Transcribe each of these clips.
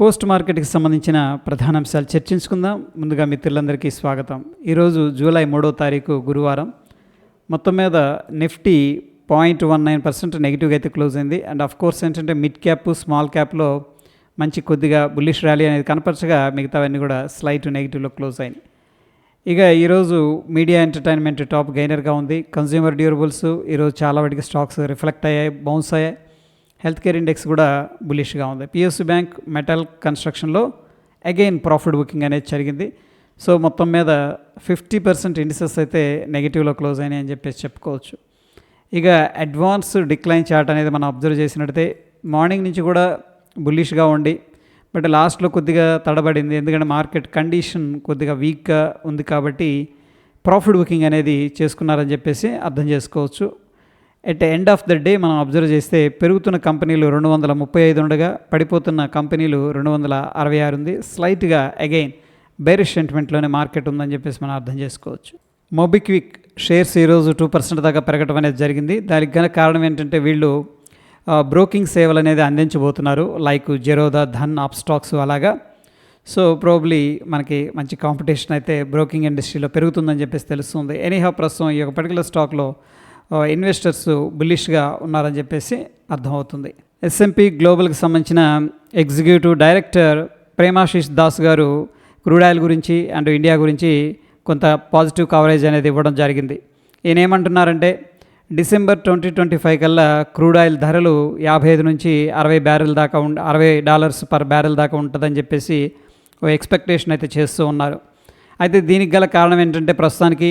Post మార్కెట్కి సంబంధించిన ప్రధాన అంశాలు చర్చించుకుందాం. ముందుగా మిత్రులందరికీ స్వాగతం. ఈరోజు జూలై మూడో తారీఖు గురువారం. మొత్తం మీద Nifty point one nine percent నెగిటివ్గా అయితే క్లోజ్ అయింది. అండ్ ఆఫ్ కోర్స్ ఏంటంటే మిడ్ క్యాప్ స్మాల్ క్యాప్లో మంచి కొద్దిగా బుల్లిష్ ర్యాలీ అనేది కనపరచగా మిగతావన్నీ కూడా స్లైట్ నెగిటివ్లో క్లోజ్ అయినాయి. ఇక ఈరోజు మీడియా ఎంటర్టైన్మెంట్ టాప్ గైనర్గా ఉంది. కన్జ్యూమర్ డ్యూరబుల్స్ ఈరోజు చాలా వాటికి స్టాక్స్ రిఫ్లెక్ట్ అయ్యాయి బౌన్స్ అయ్యాయి. హెల్త్ కేర్ ఇండెక్స్ కూడా బులిష్గా ఉంది. పిఎస్సి బ్యాంక్ మెటల్ కన్స్ట్రక్షన్లో అగైన్ ప్రాఫిట్ బుకింగ్ అనేది జరిగింది. సో మొత్తం మీద ఫిఫ్టీ పర్సెంట్ ఇండిసెస్ అయితే నెగిటివ్లో క్లోజ్ అయినాయి అని చెప్పేసి చెప్పుకోవచ్చు. ఇక అడ్వాన్స్ డిక్లైన్ చార్ట్ అనేది మనం అబ్జర్వ్ చేసినట్టయితే మార్నింగ్ నుంచి కూడా బుల్లిష్గా ఉండి బట్ లాస్ట్లో కొద్దిగా తడబడింది. ఎందుకంటే మార్కెట్ కండిషన్ కొద్దిగా వీక్గా ఉంది కాబట్టి ప్రాఫిట్ బుకింగ్ అనేది చేసుకున్నారని చెప్పేసి అర్థం చేసుకోవచ్చు. At end of the day మనం అబ్జర్వ్ చేస్తే పెరుగుతున్న కంపెనీలు రెండు వందల ముప్పై ఐదు ఉండగా పడిపోతున్న కంపెనీలు రెండు వందల అరవై ఆరు ఉంది. స్లైట్గా అగైన్ బేరిష్ సెంటిమెంట్లోనే మార్కెట్ ఉందని చెప్పేసి మనం అర్థం చేసుకోవచ్చు. మొబిక్విక్ షేర్స్ ఈరోజు టూ పర్సెంట్ దాకా పెరగడం అనేది జరిగింది. దానికి గల కారణం ఏంటంటే వీళ్ళు బ్రోకింగ్ సేవలు అనేది అందించబోతున్నారు. Like Zerodha Dhan app stocks అలాగా. సో ప్రోబ్లీ మనకి మంచి కాంపిటీషన్ అయితే బ్రోకింగ్ ఇండస్ట్రీలో పెరుగుతుందని చెప్పేసి తెలుస్తుంది. ఎనీహా ప్రస్తుతం ఈ యొక్క పర్టికులర్ స్టాక్లో ఇన్వెస్టర్స్ బుల్లిష్గా ఉన్నారని చెప్పేసి అర్థమవుతుంది. ఎస్ఎంపి గ్లోబల్కి సంబంధించిన executive director Premashish Das garu crude oil గురించి అండ్ ఇండియా గురించి కొంత పాజిటివ్ కవరేజ్ అనేది ఇవ్వడం జరిగింది. ఈయన ఏమంటున్నారంటే డిసెంబర్ ట్వంటీ ట్వంటీ ఫైవ్ కల్లా క్రూడ్ ఆయిల్ ధరలు యాభై ఐదు నుంచి అరవై బ్యారెల్ దాకా ఉం అరవై డాలర్స్ పర్ బ్యారెల్ దాకా ఉంటుందని చెప్పేసి ఓ ఎక్స్పెక్టేషన్ అయితే చేస్తూ ఉన్నారు. అయితే దీనికి గల కారణం ఏంటంటే ప్రస్తుతానికి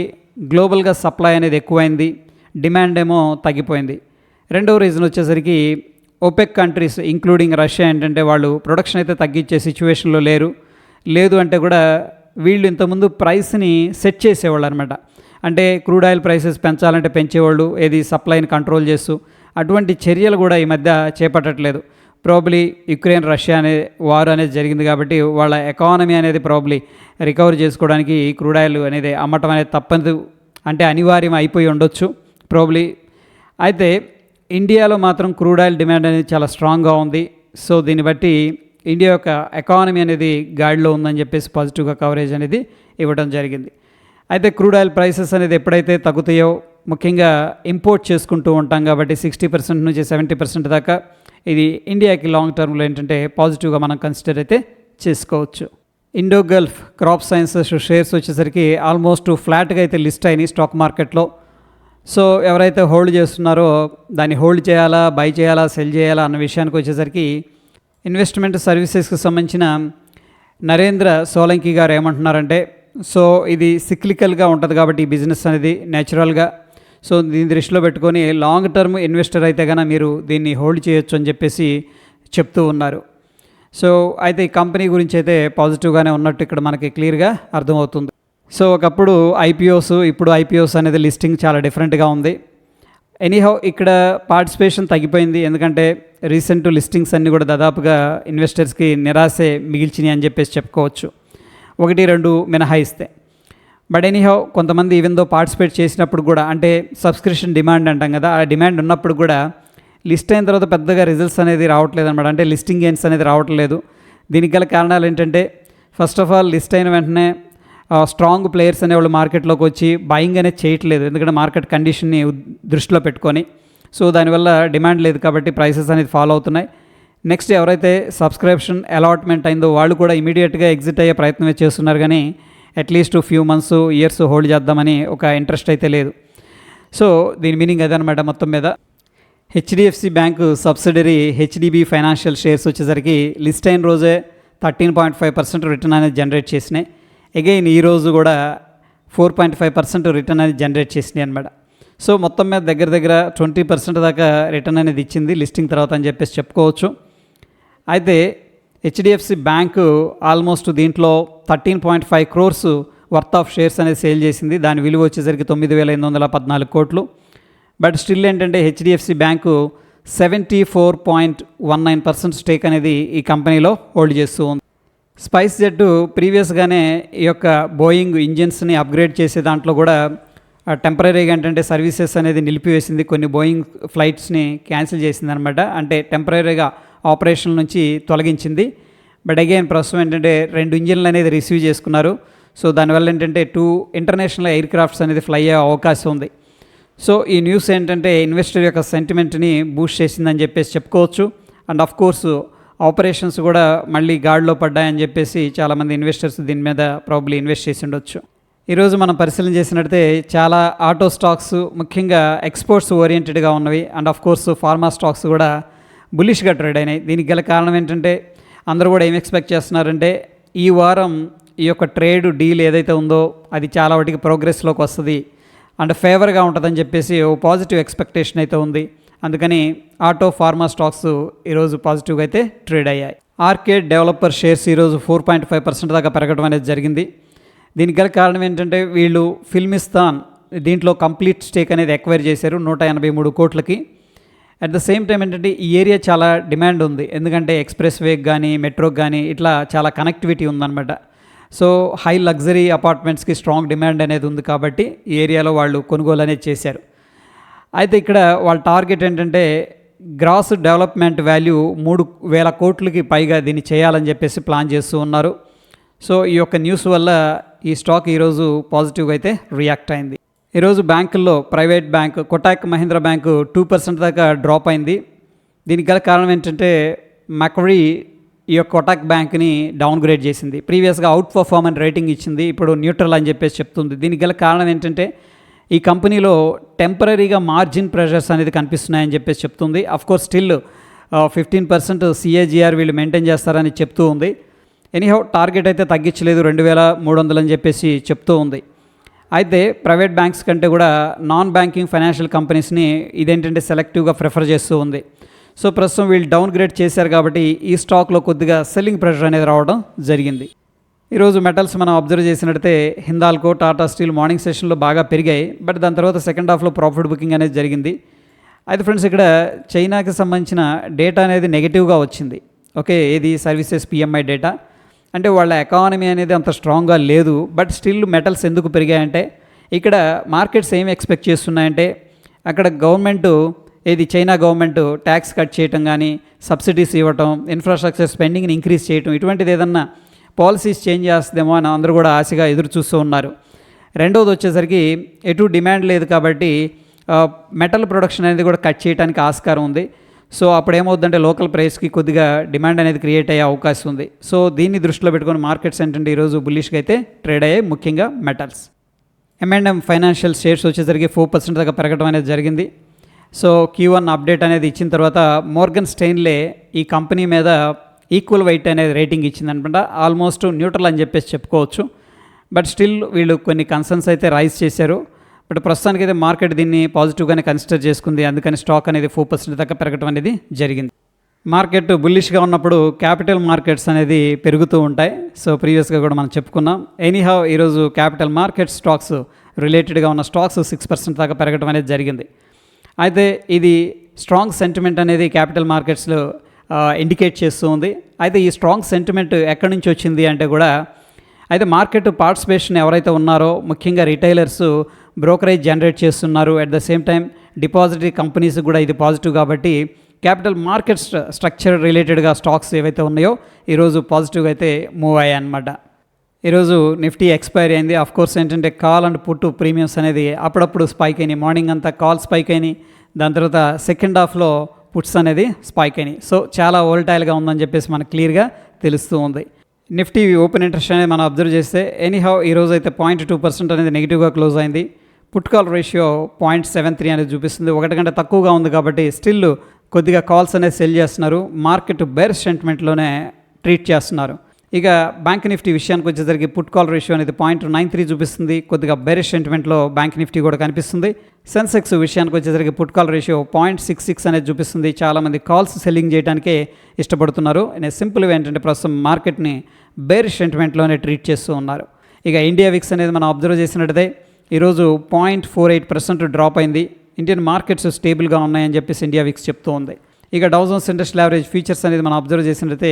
గ్లోబల్గా సప్లై అనేది ఎక్కువైంది. డిమాండ్ ఏమో తగ్గిపోయింది. రెండవ రీజన్ వచ్చేసరికి ఓపెక్ కంట్రీస్ ఇంక్లూడింగ్ రష్యా ఏంటంటే వాళ్ళు ప్రొడక్షన్ అయితే తగ్గించే సిచ్యువేషన్లో లేరు. లేదు అంటే కూడా వీళ్ళు ఇంతకుముందు ప్రైస్ని సెట్ చేసేవాళ్ళు అనమాట అంటే క్రూడ్ ఆయిల్ ప్రైసెస్ పెంచాలంటే పెంచేవాళ్ళు ఏది సప్లైని కంట్రోల్ చేస్తూ అటువంటి చర్యలు కూడా ఈ మధ్య చేపట్టట్లేదు. ప్రాబ్లీ యుక్రెయిన్ రష్యా అనే వార్ అనేది జరిగింది కాబట్టి వాళ్ళ ఎకానమీ అనేది ప్రాబ్లీ రికవర్ చేసుకోవడానికి క్రూడ్ ఆయిల్ అనేది అమ్మటం అనేది తప్పదు అంటే అనివార్యం అయిపోయి ఉండొచ్చు. ప్రాబ్లీ అయితే ఇండియాలో మాత్రం క్రూడ్ ఆయిల్ డిమాండ్ అనేది చాలా స్ట్రాంగ్గా ఉంది. సో దీన్ని బట్టి ఇండియా యొక్క ఎకానమీ అనేది గాడిలో ఉందని చెప్పేసి పాజిటివ్గా కవరేజ్ అనేది ఇవ్వడం జరిగింది. అయితే క్రూడ్ ఆయిల్ ప్రైసెస్ అనేది ఎప్పుడైతే తగ్గుతాయో ముఖ్యంగా ఇంపోర్ట్ చేసుకుంటూ ఉంటాం కాబట్టి సిక్స్టీ పర్సెంట్ నుంచి సెవెంటీ పర్సెంట్ దాకా ఇది ఇండియాకి లాంగ్ టర్మ్లో ఏంటంటే పాజిటివ్గా మనం కన్సిడర్ అయితే చేసుకోవచ్చు. Indo Gulf crop sciences shares వచ్చేసరికి ఆల్మోస్ట్ ఫ్లాట్గా అయితే లిస్ట్ అయినాయి స్టాక్ మార్కెట్లో. సో ఎవరైతే హోల్డ్ చేస్తున్నారో దాన్ని హోల్డ్ చేయాలా బై చేయాలా సెల్ చేయాలా అన్న విషయానికి వచ్చేసరికి ఇన్వెస్ట్మెంట్ సర్వీసెస్కి సంబంధించిన నరేంద్ర సోలంకి గారు ఏమంటున్నారంటే సో ఇది సిక్లికల్గా ఉంటుంది కాబట్టి ఈ బిజినెస్ అనేది న్యాచురల్గా సో దీన్ని దృష్టిలో పెట్టుకొని లాంగ్ టర్మ్ ఇన్వెస్టర్ అయితే కనుక మీరు దీన్ని హోల్డ్ చేయొచ్చు అని చెప్పేసి చెప్తూ ఉన్నారు. సో అయితే ఈ కంపెనీ గురించి అయితే పాజిటివ్గానే ఉన్నట్టు ఇక్కడ మనకి క్లియర్గా అర్థమవుతుంది. సో ఒకప్పుడు ఐపీఓస్ ఇప్పుడు ఐపీఓస్ అనేది లిస్టింగ్ చాలా డిఫరెంట్గా ఉంది. ఎనీహౌ ఇక్కడ పార్టిసిపేషన్ తగ్గిపోయింది. ఎందుకంటే రీసెంట్ లిస్టింగ్స్ అన్నీ కూడా దాదాపుగా ఇన్వెస్టర్స్కి నిరాశే మిగిల్చినాయి అని చెప్పేసి చెప్పుకోవచ్చు. ఒకటి రెండు మినహాయిస్తే. బట్ ఎనీహౌ కొంతమంది ఈవెన్ దో పార్టిసిపేట్ చేసినప్పుడు కూడా అంటే సబ్స్క్రిప్షన్ డిమాండ్ అంటాం కదా ఆ డిమాండ్ ఉన్నప్పుడు కూడా లిస్ట్ అయిన తర్వాత పెద్దగా రిజల్ట్స్ అనేది రావట్లేదు అనమాట అంటే లిస్టింగ్ గెయిన్స్ అనేది రావట్లేదు. దీనికి గల కారణాలు ఏంటంటే ఫస్ట్ ఆఫ్ ఆల్ లిస్ట్ అయిన వెంటనే స్ట్రాంగ్ ప్లేయర్స్ అనేవాళ్ళు మార్కెట్లోకి వచ్చి బయింగ్ అనేది చేయట్లేదు. ఎందుకంటే మార్కెట్ కండిషన్ని దృష్టిలో పెట్టుకొని. సో దానివల్ల డిమాండ్ లేదు కాబట్టి ప్రైసెస్ అనేది ఫాలో అవుతున్నాయి. నెక్స్ట్ ఎవరైతే సబ్స్క్రిప్షన్ అలాట్మెంట్ అయిందో వాళ్ళు కూడా ఇమీడియట్గా ఎగ్జిట్ అయ్యే ప్రయత్నమే చేస్తున్నారు కానీ at least few months years hold చేద్దామని ఒక ఇంట్రెస్ట్ అయితే లేదు. సో దీని మీనింగ్ అదనమాట మొత్తం మీద. HDFC bank subsidiary HDB financial shares వచ్చేసరికి లిస్ట్ అయిన రోజే thirteen point five percent return అనేది జనరేట్ చేసినాయి. అగైన్ ఈరోజు కూడా four point five percent return అనేది జనరేట్ చేసినాయి అనమాట సో మొత్తం మీద దగ్గర దగ్గర ట్వంటీ పర్సెంట్ దాకా రిటర్న్ అనేది ఇచ్చింది లిస్టింగ్ తర్వాత అని చెప్పేసి చెప్పుకోవచ్చు. అయితే హెచ్డిఎఫ్సి బ్యాంకు ఆల్మోస్ట్ దీంట్లో thirteen point five crores worth of shares అనేది సేల్ చేసింది. దాని విలువ వచ్చేసరికి తొమ్మిది వేల ఎనిమిది వందల పద్నాలుగు కోట్లు. బట్ స్టిల్ ఏంటంటే HDFC bank seventy four point one nine percent stake అనేది ఈ కంపెనీలో హోల్డ్ చేస్తూ ఉంది. స్పైస్ జెట్ ప్రీవియస్గానే ఈ యొక్క బోయింగ్ ఇంజిన్స్ని అప్గ్రేడ్ చేసే దాంట్లో కూడా టెంపరీగా ఏంటంటే సర్వీసెస్ అనేది నిలిపివేసింది కొన్ని బోయింగ్ ఫ్లైట్స్ని క్యాన్సిల్ చేసింది అనమాట అంటే టెంపరీగా ఆపరేషన్ నుంచి తొలగించింది. బట్ అగైన్ ప్రస్తుతం ఏంటంటే రెండు ఇంజిన్లు అనేది రిసీవ్ చేసుకున్నారు. సో దానివల్ల ఏంటంటే టూ ఇంటర్నేషనల్ ఎయిర్ క్రాఫ్ట్స్ అనేది ఫ్లై అయ్యే అవకాశం ఉంది. సో ఈ న్యూస్ ఏంటంటే ఇన్వెస్టర్ యొక్క సెంటిమెంట్ని బూస్ట్ చేసిందని చెప్పేసి చెప్పుకోవచ్చు. అండ్ ఆఫ్ కోర్సు ఆపరేషన్స్ కూడా మళ్ళీ గాడిలో పడ్డాయని చెప్పేసి చాలామంది ఇన్వెస్టర్స్ దీని మీద ప్రాబ్లీ ఇన్వెస్ట్ చేసి ఉండొచ్చు. ఈరోజు మనం పరిశీలన చేసినట్టే చాలా ఆటో స్టాక్స్ ముఖ్యంగా ఎక్స్పోర్ట్స్ ఓరియంటెడ్గా ఉన్నవి. And of course pharma stocks కూడా బులిష్గా ట్రేడ్ అయినాయి. దీనికి గల కారణం ఏంటంటే అందరూ కూడా ఏం ఎక్స్పెక్ట్ చేస్తున్నారంటే ఈ వారం ఈ యొక్క ట్రేడ్ డీల్ ఏదైతే ఉందో అది చాలా వాటికి ప్రోగ్రెస్లోకి వస్తుంది. అండ్ ఫేవర్గా ఉంటుందని చెప్పేసి ఓ పాజిటివ్ ఎక్స్పెక్టేషన్ అయితే ఉంది. అందుకని ఆటో ఫార్మా స్టాక్స్ ఈరోజు పాజిటివ్గా అయితే ట్రేడ్ అయ్యాయి. ఆర్కేడ్ డెవలపర్ షేర్స్ ఈరోజు ఫోర్ పాయింట్ ఫైవ్ పర్సెంట్ దాకా పెరగడం అనేది జరిగింది. దీనికి గల కారణం ఏంటంటే వీళ్ళు ఫిల్మిస్తాన్ దీంట్లో కంప్లీట్ స్టేక్ అనేది ఎక్వైర్ చేశారు నూట ఎనభై మూడు కోట్లకి. అట్ ద సేమ్ టైం ఏంటంటే ఈ ఏరియా చాలా డిమాండ్ ఉంది. ఎందుకంటే ఎక్స్ప్రెస్ వేకి కానీ మెట్రోకి కానీ ఇట్లా చాలా కనెక్టివిటీ ఉందన్నమాట. సో హై లగ్జరీ అపార్ట్మెంట్స్కి స్ట్రాంగ్ డిమాండ్ అనేది ఉంది కాబట్టి ఈ ఏరియాలో వాళ్ళు కొనుగోలు అనేది చేశారు. అయితే ఇక్కడ వాళ్ళ టార్గెట్ ఏంటంటే గ్రాస్ డెవలప్మెంట్ వాల్యూ మూడు వేల కోట్లకి పైగా దీన్ని చేయాలని చెప్పేసి ప్లాన్ చేస్తూ ఉన్నారు. సో ఈ యొక్క న్యూస్ వల్ల ఈ స్టాక్ ఈరోజు పాజిటివ్గా అయితే రియాక్ట్ అయింది. ఈరోజు బ్యాంకుల్లో private bank Kotak Mahindra bank two percent దాకా డ్రాప్ అయింది. దీనికి గల కారణం ఏంటంటే మక్వరీ ఈ యొక్క కొటాక్ బ్యాంక్ని డౌన్గ్రేడ్ చేసింది. ప్రీవియస్గా అవుట్ పర్ఫార్మెన్స్ రేటింగ్ ఇచ్చింది. ఇప్పుడు న్యూట్రల్ అని చెప్పేసి చెప్తుంది. దీనికి గల కారణం ఏంటంటే ఈ కంపెనీలో టెంపరీగా మార్జిన్ ప్రెషర్స్ అనేది కనిపిస్తున్నాయని చెప్పేసి చెప్తుంది. Course still fifteen percent CAGR వీళ్ళు మెయింటైన్ చేస్తారని చెప్తూ ఉంది. ఎనీహౌ టార్గెట్ అయితే తగ్గించలేదు రెండు వేల మూడు వందలు అని చెప్పేసి చెప్తూ ఉంది. అయితే ప్రైవేట్ బ్యాంక్స్ కంటే కూడా నాన్ బ్యాంకింగ్ ఫైనాన్షియల్ కంపెనీస్ని ఇదేంటంటే సెలెక్టివ్గా ప్రిఫర్ చేస్తూ ఉంది. సో ప్రస్తుతం వీళ్ళు డౌన్ గ్రేడ్ చేశారు కాబట్టి ఈ స్టాక్లో కొద్దిగా సెల్లింగ్ ప్రెషర్ అనేది రావడం జరిగింది. ఈరోజు మెటల్స్ మనం అబ్జర్వ్ చేసినట్టయితే హిందాల్కో టాటా స్టీల్ మార్నింగ్ సెషన్లో బాగా పెరిగాయి. బట్ దాని తర్వాత సెకండ్ హాఫ్లో ప్రాఫిట్ బుకింగ్ అనేది జరిగింది. అయితే ఫ్రెండ్స్ ఇక్కడ చైనాకి సంబంధించిన డేటా అనేది నెగిటివ్గా వచ్చింది. ఓకే ఏది? Services PMI data. అంటే వాళ్ళ ఎకానమీ అనేది అంత స్ట్రాంగ్గా లేదు. బట్ స్టిల్ మెటల్స్ ఎందుకు పెరిగాయంటే ఇక్కడ మార్కెట్స్ ఏం ఎక్స్పెక్ట్ చేస్తున్నాయంటే అక్కడ గవర్నమెంట్ ఏది? చైనా గవర్నమెంట్ ట్యాక్స్ కట్ చేయటం కానీ సబ్సిడీస్ ఇవ్వటం ఇన్ఫ్రాస్ట్రక్చర్ స్పెండింగ్ని ఇంక్రీజ్ చేయటం ఇటువంటిది ఏదన్నా పాలసీస్ చేంజ్ చేస్తుందేమో అని అందరూ కూడా ఆశగా ఎదురు చూస్తూ ఉన్నారు. రెండవది వచ్చేసరికి ఎటు డిమాండ్ లేదు కాబట్టి మెటల్ ప్రొడక్షన్ అనేది కూడా కట్ చేయడానికి ఆస్కారం ఉంది. సో అప్పుడు ఏమవుతుందంటే లోకల్ ప్రైస్కి కొద్దిగా డిమాండ్ అనేది క్రియేట్ అయ్యే అవకాశం ఉంది. సో దీన్ని దృష్టిలో పెట్టుకొని మార్కెట్స్ ఏంటంటే ఈరోజు బుల్లిష్గా అయితే ట్రేడ్ అయ్యాయి ముఖ్యంగా metals. M and M financial shares వచ్చేసరికి ఫోర్ పర్సెంట్ దాకా పెరగడం అనేది జరిగింది. సో క్యూ వన్ అప్డేట్ అనేది ఇచ్చిన తర్వాత మోర్గన్ స్టెయిన్లే ఈ కంపెనీ మీద ఈక్వల్ వైట్ అనేది రేటింగ్ ఇచ్చిందనమాట ఆల్మోస్ట్ న్యూట్రల్ అని చెప్పేసి చెప్పుకోవచ్చు. బట్ స్టిల్ వీళ్ళు కొన్ని కన్సర్న్స్ అయితే రైజ్ చేశారు. బట్ ప్రస్తుతానికి అయితే మార్కెట్ దీన్ని పాజిటివ్గానే కన్సిడర్ చేసుకుంది. అందుకని స్టాక్ అనేది ఫోర్ పర్సెంట్ దాకా పెరగడం అనేది జరిగింది. మార్కెట్ బుల్లిష్గా ఉన్నప్పుడు క్యాపిటల్ మార్కెట్స్ అనేది పెరుగుతూ ఉంటాయి. సో ప్రీవియస్గా కూడా మనం చెప్పుకున్నాం. ఎనీహావ్ ఈరోజు క్యాపిటల్ మార్కెట్ స్టాక్స్ రిలేటెడ్గా ఉన్న స్టాక్స్ సిక్స్ పర్సెంట్ దాకా పెరగడం అనేది జరిగింది. అయితే ఇది స్ట్రాంగ్ సెంటిమెంట్ అనేది క్యాపిటల్ మార్కెట్స్లో ఇండికేట్ చేస్తూ ఉంది. అయితే ఈ స్ట్రాంగ్ సెంటిమెంట్ ఎక్కడి నుంచి వచ్చింది అంటే కూడా అయితే మార్కెట్ పార్టిసిపేషన్ ఎవరైతే ఉన్నారో ముఖ్యంగా రిటైలర్స్ బ్రోకరేజ్ జనరేట్ చేస్తున్నారు. At the same time depository companies కూడా ఇది పాజిటివ్ కాబట్టి క్యాపిటల్ మార్కెట్ స్ట్రక్చర్ రిలేటెడ్గా స్టాక్స్ ఏవైతే ఉన్నాయో ఈరోజు పాజిటివ్గా అయితే మూవ్ అయ్యాయి అనమాట ఈరోజు నిఫ్టీ ఎక్స్పైర్ అయింది. ఆఫ్ కోర్స్ ఏంటంటే కాల్ అండ్ పుట్టు ప్రీమియమ్స్ అనేది అప్పుడప్పుడు స్పైక్ అయినాయి. మార్నింగ్ అంతా కాల్ స్పైక్ అయినాయి. దాని తర్వాత సెకండ్ హాఫ్లో పుట్స్ అనేది స్పైక్ అయినాయి. సో చాలా ఓల్టైల్గా ఉందని చెప్పేసి మనకు క్లియర్గా తెలుస్తూ ఉంది. నిఫ్టీ ఓపెన్ ఇంట్రెస్ట్ అనేది మనం అబ్జర్వ్ చేస్తే ఎనీహౌ ఈరోజు అయితే పాయింట్ టూ పర్సెంట్ అనేది నెగిటివ్గా క్లోజ్ అయింది. Put call ratio point seven three అనేది చూపిస్తుంది. ఒకటి కంటే తక్కువగా ఉంది కాబట్టి స్టిల్ కొద్దిగా కాల్స్ అనేది సెల్ చేస్తున్నారు. మార్కెట్ బేర్ సెంటిమెంట్లోనే ట్రీట్ చేస్తున్నారు. ఇక బ్యాంక్ నిఫ్టీ విషయానికి వచ్చేసరికి పుట్ కాల్ రేషియో అనేది పాయింట్ నైన్ త్రీ చూపిస్తుంది. కొద్దిగా బేరిష్ సెంటిమెంట్లో బ్యాంక్ నిఫ్టీ కూడా కనిపిస్తుంది. సెన్సెక్స్ విషయానికి వచ్చేసరికి put call ratio point six six అనేది చూపిస్తుంది. చాలామంది కాల్స్ సెల్లింగ్ చేయడానికే ఇష్టపడుతున్నారు. నేను సింపుల్గా ఏంటంటే ప్రస్తుతం మార్కెట్ని బేరిష్ సెంటిమెంట్లోనే ట్రీట్ చేస్తూ ఉన్నారు. ఇక ఇండియా విక్స్ అనేది మనం అబ్జర్వ్ చేసినట్టయితే ఈరోజు point four eight percent drop అయింది. ఇండియన్ మార్కెట్స్ స్టేబుల్గా ఉన్నాయని చెప్పేసి ఇండియా విక్స్ చెప్తూ ఉంది. ఇక డౌజన్స్ ఇండస్ట్రియల్ యావరేజ్ ఫీచర్స్ అనేది మనం అబ్జర్వ్ చేసినట్టయితే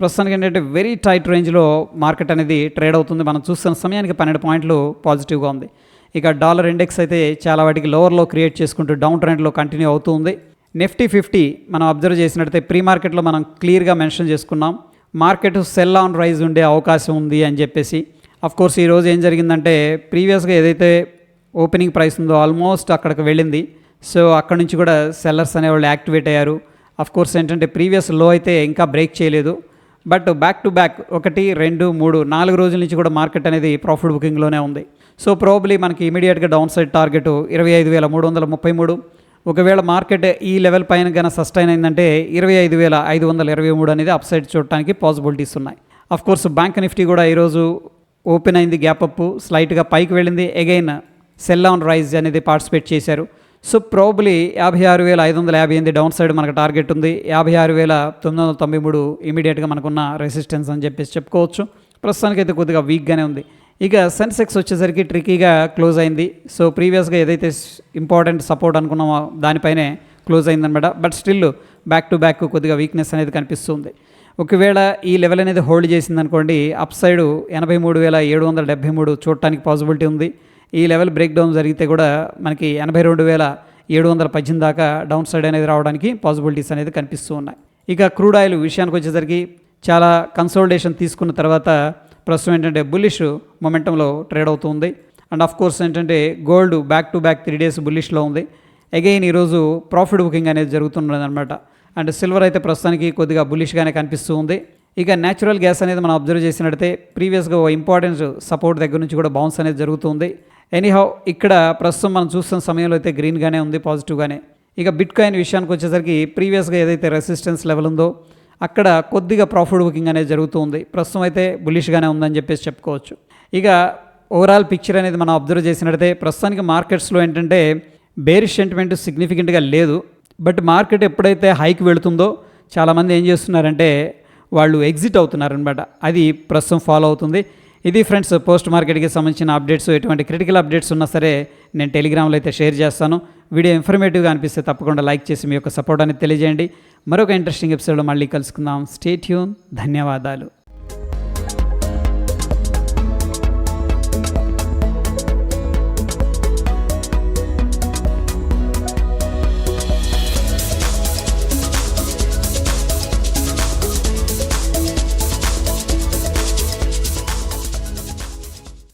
ప్రస్తుతానికి ఏంటంటే వెరీ టైట్ రేంజ్లో మార్కెట్ అనేది ట్రేడ్ అవుతుంది. మనం చూస్తున్న సమయానికి పన్నెండు పాయింట్లు పాజిటివ్గా ఉంది. ఇక డాలర్ ఇండెక్స్ అయితే చాలా వాటికి లోవర్లో క్రియేట్ చేసుకుంటూ డౌన్ ట్రెండ్లో కంటిన్యూ అవుతూ ఉంది. నిఫ్టీ ఫిఫ్టీ మనం అబ్జర్వ్ చేసినట్టయితే ప్రీ మార్కెట్లో మనం క్లియర్గా మెన్షన్ చేసుకున్నాం. మార్కెట్ సెల్ ఆన్ రైజ్ ఉండే అవకాశం ఉంది అని చెప్పేసి. కోర్స్ ఈరోజు ఏం జరిగిందంటే ప్రీవియస్గా ఏదైతే ఓపెనింగ్ ప్రైస్ ఉందో ఆల్మోస్ట్ అక్కడికి వెళ్ళింది. సో అక్కడ నుంచి కూడా సెల్లర్స్ అనేవాళ్ళు యాక్టివేట్ అయ్యారు. కోర్స్ ఏంటంటే ప్రీవియస్లో అయితే ఇంకా బ్రేక్ చేయలేదు. బట్ బ్యాక్ టు బ్యాక్ ఒకటి రెండు మూడు నాలుగు రోజుల నుంచి కూడా మార్కెట్ అనేది ప్రాఫిట్ బుకింగ్లోనే ఉంది. సో ప్రాబ్లీ మనకి ఇమీడియట్గా డౌన్ సైడ్ టార్గెట్ ఇరవై ఐదు వేల మూడు వందల ముప్పై మూడు. ఒకవేళ మార్కెట్ ఈ లెవెల్ పైన కనుక సస్టైన్ అయిందంటే ఇరవై ఐదు వేల ఐదు వందల ఇరవై మూడు అనేది అప్ సైడ్ చూడటానికి పాసిబిలిటీస్ ఉన్నాయి. అఫ్ కోర్స్ బ్యాంక్ నిఫ్టీ కూడా ఈరోజు ఓపెన్ అయింది గ్యాప్ అప్ స్లైట్గా పైకి వెళ్ళింది. అగైన్ సెల్ ఆన్ రైజ్ అనేది పార్టిసిపేట్ చేశారు. సో ప్రాబ్లీ యాభై ఆరు వేల ఐదు వందల యాభై ఎనిమిది డౌన్ సైడ్ మనకు టార్గెట్ ఉంది. యాభై ఆరు వేల తొమ్మిది వందల తొంభై మూడు ఇమీడియట్గా మనకున్న రెసిస్టెన్స్ అని చెప్పేసి చెప్పుకోవచ్చు. ప్రస్తుతానికి అయితే కొద్దిగా వీక్గానే ఉంది. ఇక సెన్సెక్స్ వచ్చేసరికి ట్రికీగా క్లోజ్ అయింది. సో ప్రీవియస్గా ఏదైతే ఇంపార్టెంట్ సపోర్ట్ అనుకున్నామో దానిపైనే క్లోజ్ అయిందనమాట but still back to back కొద్దిగా వీక్నెస్ అనేది కనిపిస్తుంది. ఒకవేళ ఈ లెవెల్ అనేది హోల్డ్ చేసిందనుకోండి అప్ సైడ్ ఎనభై మూడు వేల ఏడు వందల డెబ్బై మూడు చూడటానికి పాసిబిలిటీ ఉంది. ఈ లెవెల్ బ్రేక్ డౌన్ జరిగితే కూడా మనకి ఎనభై రెండు వేల ఏడు వందల పద్దెనిమిది దాకా డౌన్ సైడ్ అనేది రావడానికి పాసిబిలిటీస్ అనేది కనిపిస్తూ ఉన్నాయి. ఇక క్రూడ్ ఆయిల్ విషయానికి వచ్చేసరికి చాలా కన్సోల్డేషన్ తీసుకున్న తర్వాత ప్రస్తుతం ఏంటంటే బుల్లిష్ మొమెంటంలో ట్రేడ్ అవుతుంది అండ్ ఆఫ్ కోర్స్ ఏంటంటే gold back to back three days బుల్లిష్లో ఉంది. అగైన్ ఈరోజు ప్రాఫిట్ బుకింగ్ అనేది జరుగుతున్నది అనమాట అండ్ సిల్వర్ అయితే ప్రస్తుతానికి కొద్దిగా బుల్లిష్గానే కనిపిస్తూ ఉంది. ఇక న్యాచురల్ గ్యాస్ అనేది మనం అబ్జర్వ్ చేసినట్టయితే ప్రీవియస్గా ఇంపార్టెన్స్ ఇంపార్టెంట్ సపోర్ట్ దగ్గర నుంచి కూడా బౌన్స్ అనేది జరుగుతుంది ఎనీహౌ ఇక్కడ ప్రస్తుతం మనం చూస్తున్న సమయంలో అయితే గ్రీన్గానే ఉంది పాజిటివ్గానే ఇక బిట్ కాయిన్ విషయానికి వచ్చేసరికి ప్రీవియస్గా ఏదైతే రెసిస్టెన్స్ లెవెల్ ఉందో అక్కడ కొద్దిగా ప్రాఫిట్ బుకింగ్ అనేది జరుగుతూ ఉంది. ప్రస్తుతం అయితే బులిష్గానే ఉందని చెప్పేసి చెప్పుకోవచ్చు. ఇక ఓవరాల్ పిక్చర్ అనేది మనం అబ్జర్వ్ చేసినట్టయితే ప్రస్తుతానికి మార్కెట్స్లో ఏంటంటే బేరిష్ సెంటిమెంట్ సిగ్నిఫికెంట్గా లేదు. బట్ మార్కెట్ ఎప్పుడైతే హైక్ వెళుతుందో చాలామంది ఏం చేస్తున్నారంటే వాళ్ళు ఎగ్జిట్ అవుతున్నారనమాట అది ప్రస్తుతం ఫాలో అవుతుంది. ఇది ఫ్రెండ్స్ పోస్ట్ మార్కెట్కి సంబంధించిన అప్డేట్స్. ఎటువంటి క్రిటికల్ అప్డేట్స్ ఉన్నా సరే నేను టెలిగ్రామ్లో అయితే షేర్ చేస్తాను. వీడియో ఇన్ఫర్మేటివ్గా అనిపిస్తే తప్పకుండా లైక్ చేసి మీ యొక్క సపోర్ట్ అనేది తెలియజేయండి. మరొక ఇంట్రెస్టింగ్ ఎపిసోడ్లో మళ్ళీ కలుసుకుందాం. స్టేట్యూన్ ధన్యవాదాలు.